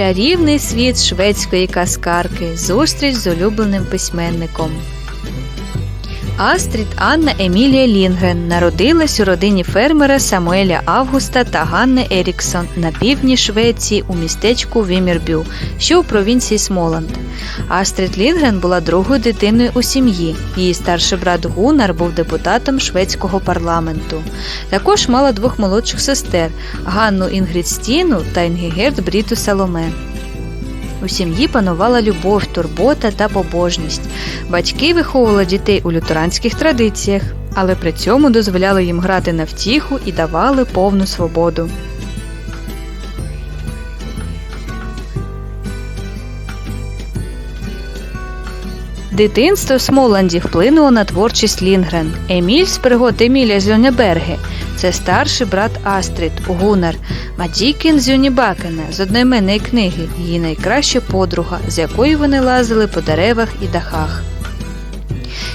Чарівний світ шведської каскарки. Зустріч з улюбленим письменником. Астрід Анна Емілія Лінгрен народилась у родині фермера Самуеля Августа та Ганни Еріксон на півдні Швеції у містечку Вімірбю, що у провінції Смоланд. Астрід Лінгрен була другою дитиною у сім'ї. Її старший брат Гунар був депутатом шведського парламенту. Також мала двох молодших сестер Ганну Інгрід Стіну та Інгігерт Бріту Саломе. У сім'ї панувала любов, турбота та побожність. Батьки виховували дітей у лютеранських традиціях, але при цьому дозволяли їм грати на втіху і давали повну свободу. Дитинство в Смоланді вплинуло на творчість Лінгрен. Еміль з пригод Еміля з Льонеберге – це старший брат Астрід Гунар, Мадікін з Юнібакена з одноіменної книги, її найкраща подруга, з якою вони лазили по деревах і дахах.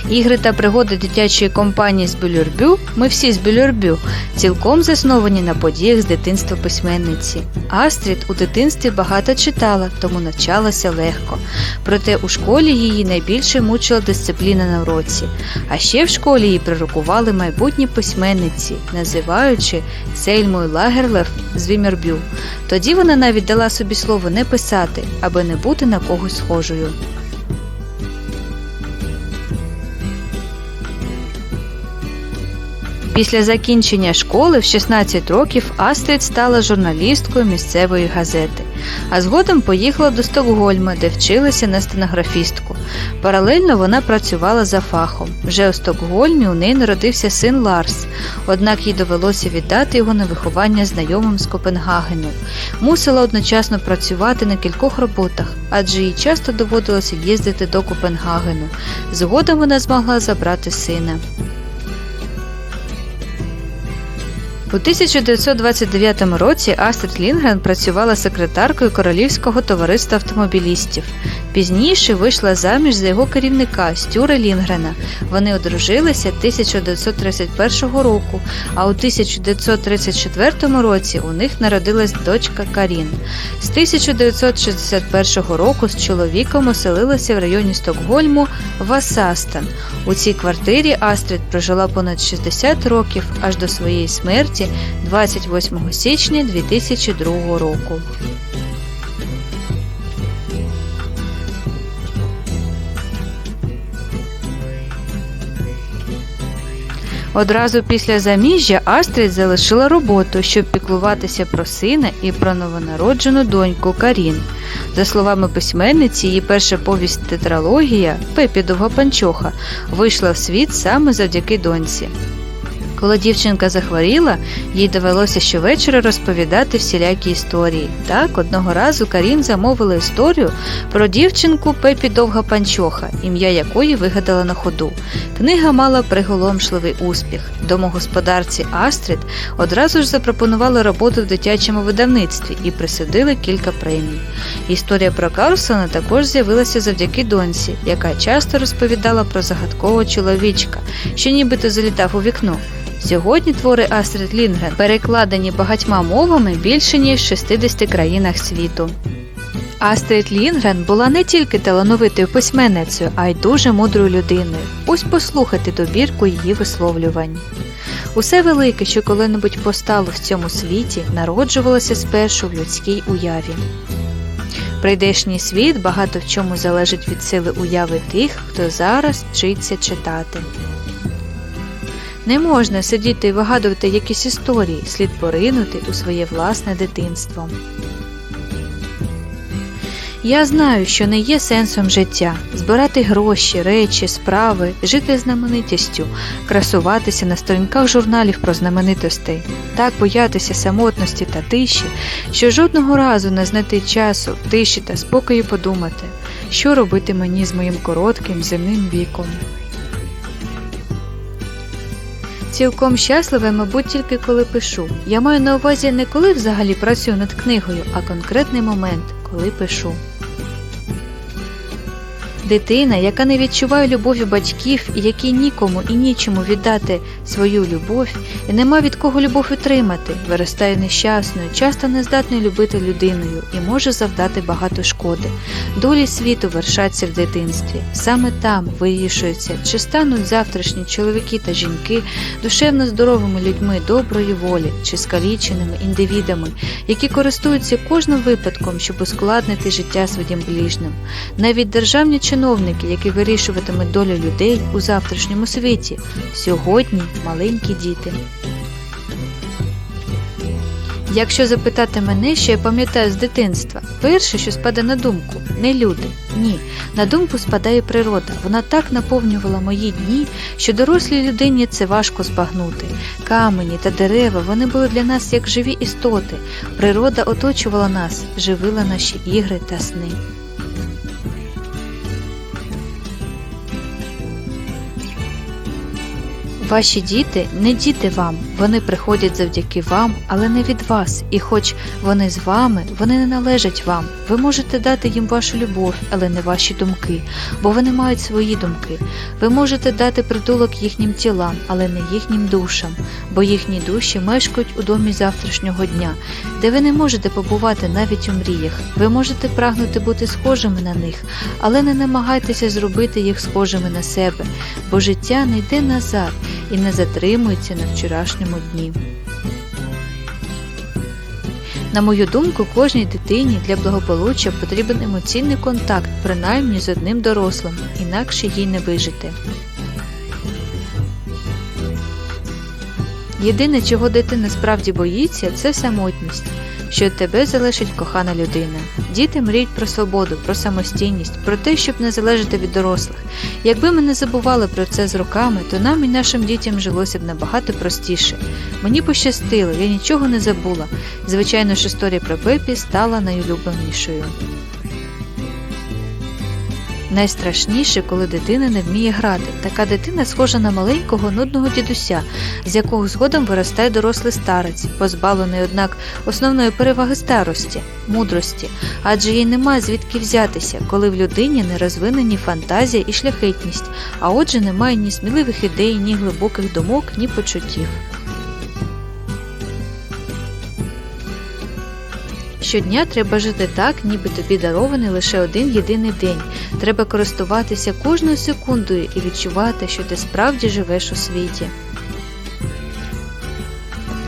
Ігри та пригоди дитячої компанії з Бюлюрбю Ми всі з Бюлюрбю цілком засновані на подіях з дитинства письменниці. Астрід у дитинстві багато читала, тому навчалася легко. Проте у школі її найбільше мучила дисципліна на уроці. А ще в школі її прирокували майбутні письменниці, називаючи Сельмою Лагерлев з Вімербю. Тоді вона навіть дала собі слово не писати, аби не бути на когось схожою. Після закінчення школи в 16 років Астрід стала журналісткою місцевої газети, а згодом поїхала до Стокгольма, де вчилася на стенографістку. Паралельно вона працювала за фахом. Вже у Стокгольмі у неї народився син Ларс, однак їй довелося віддати його на виховання знайомим з Копенгагену. Мусила одночасно працювати на кількох роботах, адже їй часто доводилося їздити до Копенгагену. Згодом вона змогла забрати сина. У 1929 році Астрид Лінгрен працювала секретаркою Королівського товариства автомобілістів. Пізніше вийшла заміж за його керівника Стюра Лінгрена. Вони одружилися 1931 року, а у 1934 році у них народилась дочка Карін. З 1961 року з чоловіком оселилася в районі Стокгольму Васастан. У цій квартирі Астрид прожила понад 60 років аж до своєї смерті 28 січня 2002 року. Одразу після заміжжя Астрид залишила роботу, щоб піклуватися про сина і про новонароджену доньку Карін. За словами письменниці, її перша повість тетралогія Пепі Довгопанчоха вийшла в світ саме завдяки доньці. Коли дівчинка захворіла, їй довелося щовечора розповідати всілякі історії. Так, одного разу Карін замовила історію про дівчинку Пепі Довга Панчоха, ім'я якої вигадала на ходу. Книга мала приголомшливий успіх. Домогосподарці Астрід одразу ж запропонували роботу в дитячому видавництві і присудили кілька премій. Історія про Карлсона також з'явилася завдяки доньці, яка часто розповідала про загадкового чоловічка, що нібито залітав у вікно. Сьогодні твори Астрид Лінгрен перекладені багатьма мовами більше ніж в 60 країнах світу. Астрид Лінгрен була не тільки талановитою письменницею, а й дуже мудрою людиною. Ось послухати добірку її висловлювань. Усе велике, що коли-небудь постало в цьому світі, народжувалося спершу в людській уяві. Прийдешній світ багато в чому залежить від сили уяви тих, хто зараз вчиться читати. Не можна сидіти і вигадувати якісь історії, слід поринути у своє власне дитинство. Я знаю, що не є сенсом життя збирати гроші, речі, справи, жити знаменитістю, красуватися на сторінках журналів про знаменитостей, так боятися самотності та тиші, що жодного разу не знайти часу, тиші та спокою подумати, що робити мені з моїм коротким земним віком. Цілком щаслива, мабуть, тільки коли пишу. Я маю на увазі не коли взагалі працюю над книгою, а конкретний момент, коли пишу. Дитина, яка не відчуває любові батьків і якій нікому і нічому віддати свою любов, і нема від кого любов отримати, виростає нещасною, часто нездатною любити людиною і може завдати багато шкоди. Долі світу вершаться в дитинстві. Саме там вирішується, чи стануть завтрашні чоловіки та жінки душевно здоровими людьми доброї волі чи скаліченими індивідами, які користуються кожним випадком, щоб ускладнити життя своїм ближним. Навіть державні чиновники, які вирішуватимуть долю людей у завтрашньому світі, сьогодні маленькі діти. Якщо запитати мене, що я пам'ятаю з дитинства, перше, що спаде на думку, не люди. Ні, на думку спадає природа. Вона так наповнювала мої дні, що дорослій людині це важко збагнути. Камені та дерева вони були для нас як живі істоти. Природа оточувала нас, живила наші ігри та сни. Ваші діти не діти вам, вони приходять завдяки вам, але не від вас. І хоч вони з вами, вони не належать вам. Ви можете дати їм вашу любов, але не ваші думки, бо вони мають свої думки. Ви можете дати притулок їхнім тілам, але не їхнім душам, бо їхні душі мешкають у домі завтрашнього дня, де ви не можете побувати навіть у мріях. Ви можете прагнути бути схожими на них, але не намагайтеся зробити їх схожими на себе, бо життя не йде назад і не затримується на вчорашньому дні. На мою думку, кожній дитині для благополуччя потрібен емоційний контакт, принаймні з одним дорослим, інакше їй не вижити. Єдине, чого дитина справді боїться, це самотність, що тебе залишить кохана людина. Діти мріють про свободу, про самостійність, про те, щоб не залежати від дорослих. Якби ми не забували про це з роками, то нам і нашим дітям жилося б набагато простіше. Мені пощастило, я нічого не забула. Звичайно ж, історія про Пепі стала найулюбленішою. Найстрашніше, коли дитина не вміє грати. Така дитина схожа на маленького нудного дідуся, з якого згодом виростає дорослий старець, позбавлений, однак, основної переваги старості, мудрості, адже їй немає звідки взятися, коли в людині не розвинені фантазія і шляхетність, а отже, немає ні сміливих ідей, ні глибоких думок, ні почуттів. Щодня треба жити так, ніби тобі дарований лише один єдиний день. Треба користуватися кожною секундою і відчувати, що ти справді живеш у світі.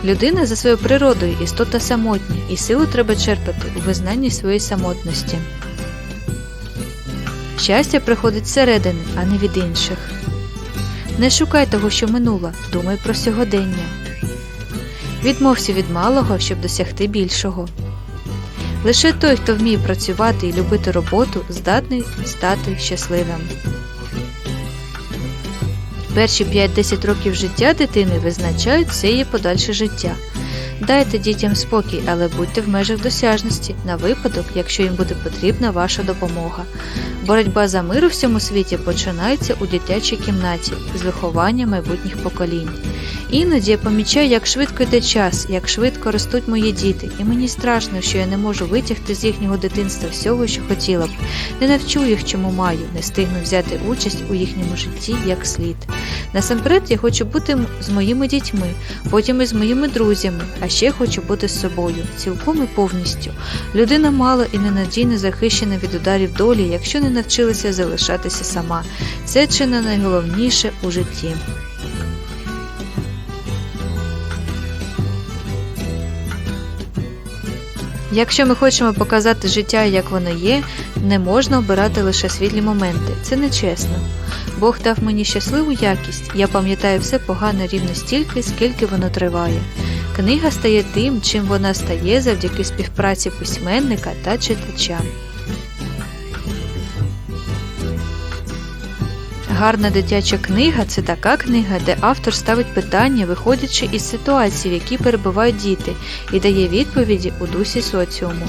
Людина за своєю природою істота самотня, і силу треба черпати у визнанні своєї самотності. Щастя приходить зсередини, а не від інших. Не шукай того, що минуло, думай про сьогодення. Відмовся від малого, щоб досягти більшого. Лише той, хто вміє працювати і любити роботу, здатний стати щасливим. Перші 5-10 років життя дитини визначають все її подальше життя. Дайте дітям спокій, але будьте в межах досяжності на випадок, якщо їм буде потрібна ваша допомога. Боротьба за мир у всьому світі починається у дитячій кімнаті з виховання майбутніх поколінь. Іноді я помічаю, як швидко йде час, як швидко ростуть мої діти, і мені страшно, що я не можу витягти з їхнього дитинства всього, що хотіла б, не навчу їх, чому маю, не стигну взяти участь у їхньому житті як слід. Насамперед я хочу бути з моїми дітьми, потім із моїми друзями, а ще хочу бути з собою, цілком і повністю. Людина мало і ненадійно захищена від ударів долі, якщо не навчилася залишатися сама. Це чи не найголовніше у житті. Якщо ми хочемо показати життя, як воно є, не можна обирати лише світлі моменти. Це нечесно. Бог дав мені щасливу якість, я пам'ятаю все погане рівно стільки, скільки воно триває. Книга стає тим, чим вона стає завдяки співпраці письменника та читача. Гарна дитяча книга це така книга, де автор ставить питання, виходячи із ситуації, в якій перебувають діти, і дає відповіді у дусі соціуму.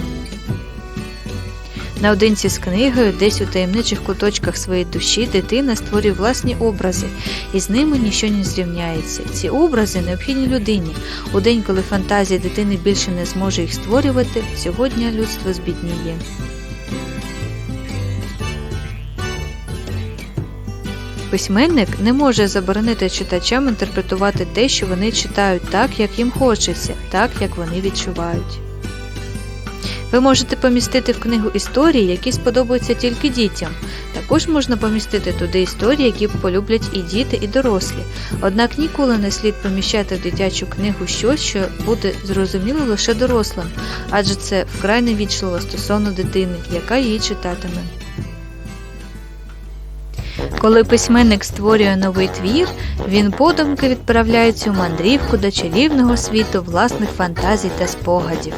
Наодинці з книгою, десь у таємничих куточках своєї душі, дитина створює власні образи, і з ними нічого не зрівняється. Ці образи необхідні людині. У день, коли фантазія дитини більше не зможе їх створювати, сьогодні людство збідніє. Письменник не може заборонити читачам інтерпретувати те, що вони читають так, як їм хочеться, так як вони відчувають. Ви можете помістити в книгу історії, які сподобаються тільки дітям. Також можна помістити туди історії, які полюблять і діти, і дорослі. Однак ніколи не слід поміщати в дитячу книгу щось, що буде зрозуміло лише дорослим, адже це вкрай невічливо стосовно дитини, яка її читатиме. Коли письменник створює новий твір, він подумки відправляється у мандрівку до чарівного світу власних фантазій та спогадів.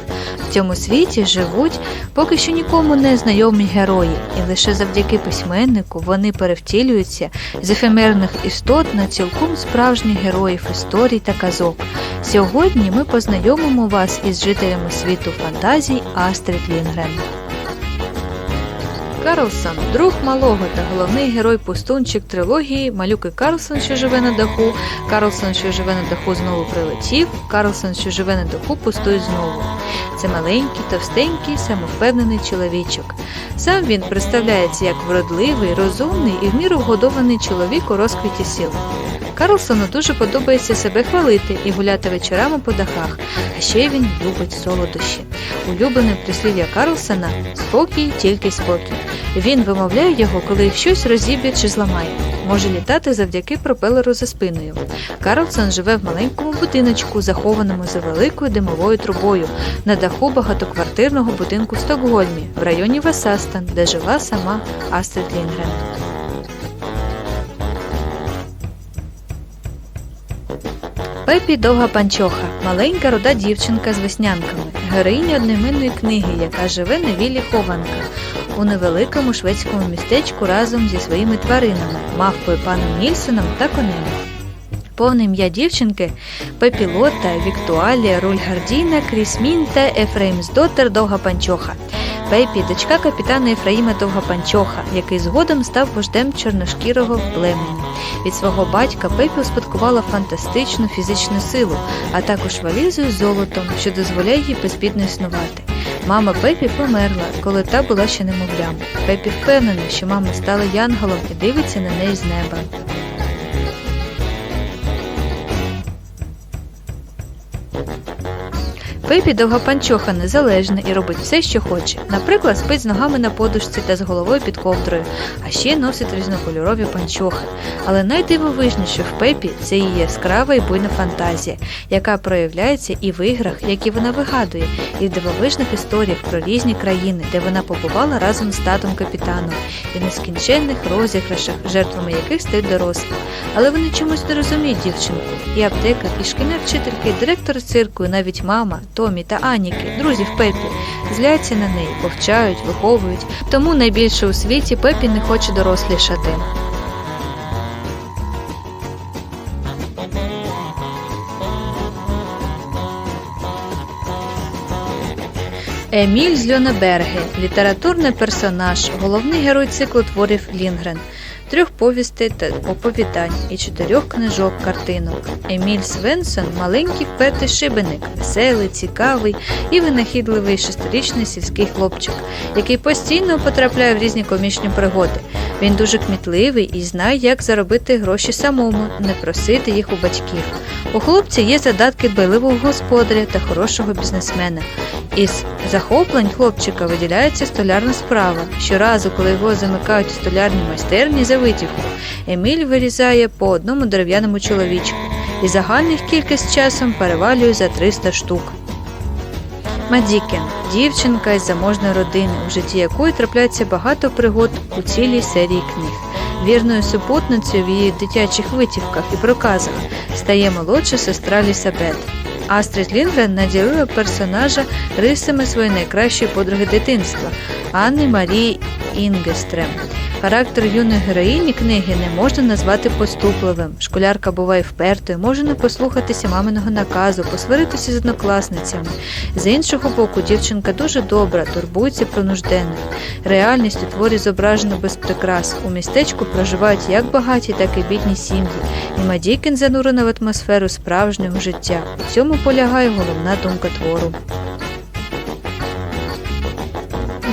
В цьому світі живуть поки що нікому не знайомі герої, і лише завдяки письменнику вони перевтілюються з ефемерних істот на цілком справжніх героїв історій та казок. Сьогодні ми познайомимо вас із жителями світу фантазій Астрид Лінгрен. Карлсон друг малого та головний герой пустунчик трилогії Малюки Карлсон, що живе на даху, Карлсон, що живе на даху, знову прилетів, Карлсон, що живе на даху, пустує знову. Це маленький, товстенький, самовпевнений чоловічок. Сам він представляється як вродливий, розумний і в міру вгодований чоловік у розквіті сил. Карлсону дуже подобається себе хвалити і гуляти вечорами по дахах, а ще він любить солодощі. Улюблене прислів'я Карлсона спокій, тільки спокій. Він вимовляє його, коли щось розіб'є чи зламає. Може літати завдяки пропелеру за спиною. Карлсон живе в маленькому будиночку, захованому за великою димовою трубою, на даху багатоквартирного будинку в Стокгольмі, в районі Васастан, де жила сама Астрид Лінгрен. Пепі довга панчоха, маленька руда дівчинка з веснянками, героїня одноіменної книги, яка живе на віллі Хованка у невеликому шведському містечку разом зі своїми тваринами, мавпою паном Нільсоном та конем. Повне ім'я дівчинки Пепі Лота, Віктуалія, Рульгардіна, Крісмін та Ефраїмсдотер Довга Панчоха. Пепі дочка капітана Ефраїма Довга Панчоха, який згодом став вождем чорношкірого племені. Від свого батька Пепі успадкувала фантастичну фізичну силу, а також валізу з золотом, що дозволяє їй безбідно існувати. Мама Пепі померла, коли та була ще немовлям. Пепі впевнена, що мама стала янголом і дивиться на неї з неба. Пепі довгопанчоха незалежна і робить все, що хоче. Наприклад, спить з ногами на подушці та з головою під ковдрою, а ще носить різнокольорові панчохи. Але найдивовижніше в Пепі це її яскрава і буйна фантазія, яка проявляється і в іграх, які вона вигадує, і в дивовижних історіях про різні країни, де вона побувала разом з татом капітаном, і в нескінченних розіграшах, жертвами яких стають дорослі. Але вони чомусь не розуміють дівчинку. І аптекар, і шкільна вчителька, і директор цирку, і навіть мама. Томі та Аніки, друзів Пепі, зляться на неї, повчають, виховують. Тому найбільше у світі Пепі не хоче дорослішати. Еміль з Льонеберге – літературний персонаж, головний герой циклу творів Лінгрен, трьох повістей та оповідань і чотирьох книжок картинок. Еміль Свенсон маленький впертий шибеник, веселий, цікавий і винахідливий шестирічний сільський хлопчик, який постійно потрапляє в різні комічні пригоди. Він дуже кмітливий і знає, як заробити гроші самому, не просити їх у батьків. У хлопця є задатки дбайливого господаря та хорошого бізнесмена. Із захоплень хлопчика виділяється столярна справа. Щоразу, коли його замикають у столярній майстерні витівку, Еміль вирізає по одному дерев'яному чоловічку, і загальних кількість часом перевалює за 300 штук. Мадікен дівчинка із заможної родини, у житті якої трапляється багато пригод у цілій серії книг. Вірною супутницею в її дитячих витівках і проказах стає молодша сестра Лісабет. Астрид Лінгрен наділила персонажа рисами своєї найкращої подруги дитинства Анни Марії Інгестрем. Характер юної героїні книги не можна назвати поступливим. Школярка буває впертою, може не послухатися маминого наказу, посваритися з однокласницями. З іншого боку, дівчинка дуже добра, турбується про нужденних. Реальність у творі зображено без прикрас. У містечку проживають як багаті, так і бідні сім'ї. І Мадійкін занурена в атмосферу справжнього життя. У цьому полягає головна думка твору.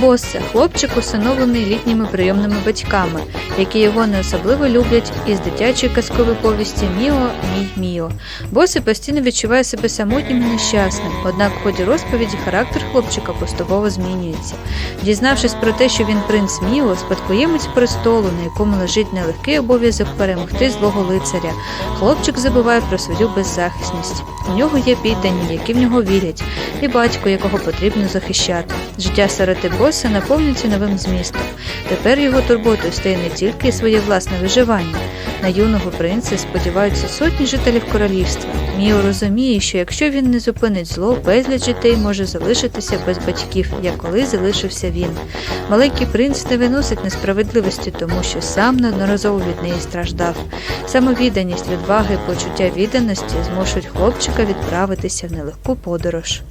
Боссе хлопчик усиновлений літніми прийомними батьками, які його не особливо люблять із дитячої казкової повісті Міо, мій Міо. Боси постійно відчуває себе самотнім і нещасним, однак в ході розповіді характер хлопчика поступово змінюється. Дізнавшись про те, що він принц Міо, спадкоємець престолу, на якому лежить нелегкий обов'язок перемогти злого лицаря, хлопчик забуває про свою беззахисність. У нього є піддані, які в нього вірять, і батько, якого потрібно захищати. Життя сироти боса наповнюється новим змістом. Тепер його турботою стає не тільки своє власне виживання. На юного принца сподіваються сотні жителів королівства. Міо розуміє, що якщо він не зупинить зло, безліч дітей може залишитися без батьків, як коли залишився він. Маленький принц не виносить несправедливості, тому що сам неодноразово від неї страждав. Самовідданість, відвага і почуття відданості змушують хлопчика відправитися в нелегку подорож.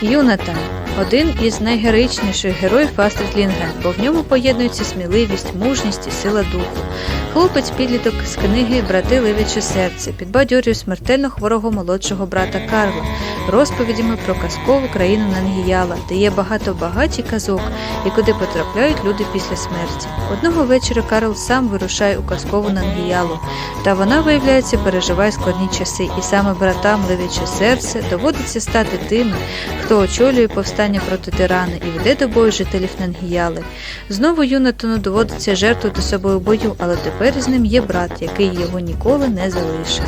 Юнатан один із найгероїчніших героїв Астрид бо в ньому поєднуються сміливість, мужність і сила духу. Хлопець підліток з книги Брати Ливяче серце підбадьорює смертельно хворого молодшого брата Карла розповідями про казкову країну Нангіяла, де є багато багаті казок і куди потрапляють люди після смерті. Одного вечора Карл сам вирушає у казкову Нангіялу, та вона, виявляється, переживає складні часи, і саме братам Ливяче серце доводиться стати тими, хто очолює повстання проти тирани і веде до бою жителів Нангіяли. Знову Юнатону доводиться жертвувати собою бою, але тепер з ним є брат, який його ніколи не залишить.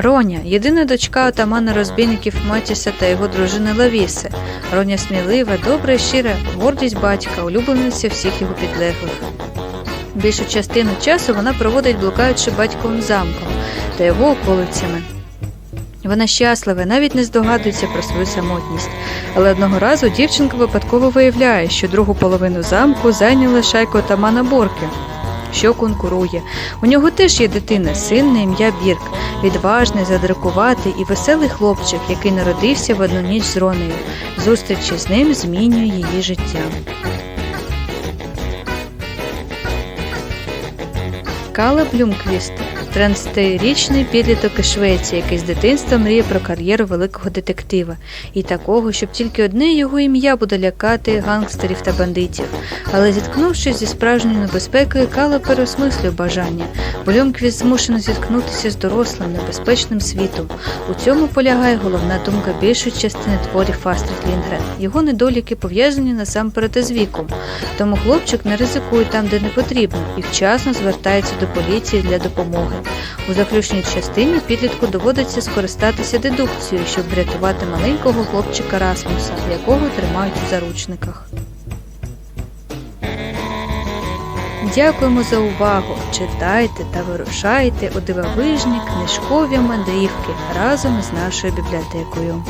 Роня єдина дочка отамана розбійників Матіса та його дружини Лавіси. Роня смілива, добра щира, гордість батька, улюблениця всіх його підлеглих. Більшу частину часу вона проводить блукаючи батьковим замком та його околицями. Вона щаслива, навіть не здогадується про свою самотність. Але одного разу дівчинка випадково виявляє, що другу половину замку зайняла шайка отамана Борки, що конкурує. У нього теж є дитина, син на ім'я Бірк, відважний, задракуватий і веселий хлопчик, який народився в одну ніч з Ронею. Зустріч із ним змінює її життя. Кала Блюмквіст 13-річний підліток із Швеції, який з дитинства мріє про кар'єру великого детектива і такого, щоб тільки одне його ім'я буде лякати гангстерів та бандитів. Але зіткнувшись зі справжньою небезпекою, Кала переосмислює бажання. Блюмквіст змушений зіткнутися з дорослим небезпечним світом. У цьому полягає головна думка більшої частини творів Астрид Лінгрен. Його недоліки пов'язані насамперед із віком. Тому хлопчик не ризикує там, де не потрібно, і вчасно звертається до поліції для допомоги. У заключній частині підлітку доводиться скористатися дедукцією, щоб врятувати маленького хлопчика Расмуса, якого тримають у заручниках. Дякуємо за увагу! Читайте та вирушайте у дивовижні книжкові мандрівки разом з нашою бібліотекою.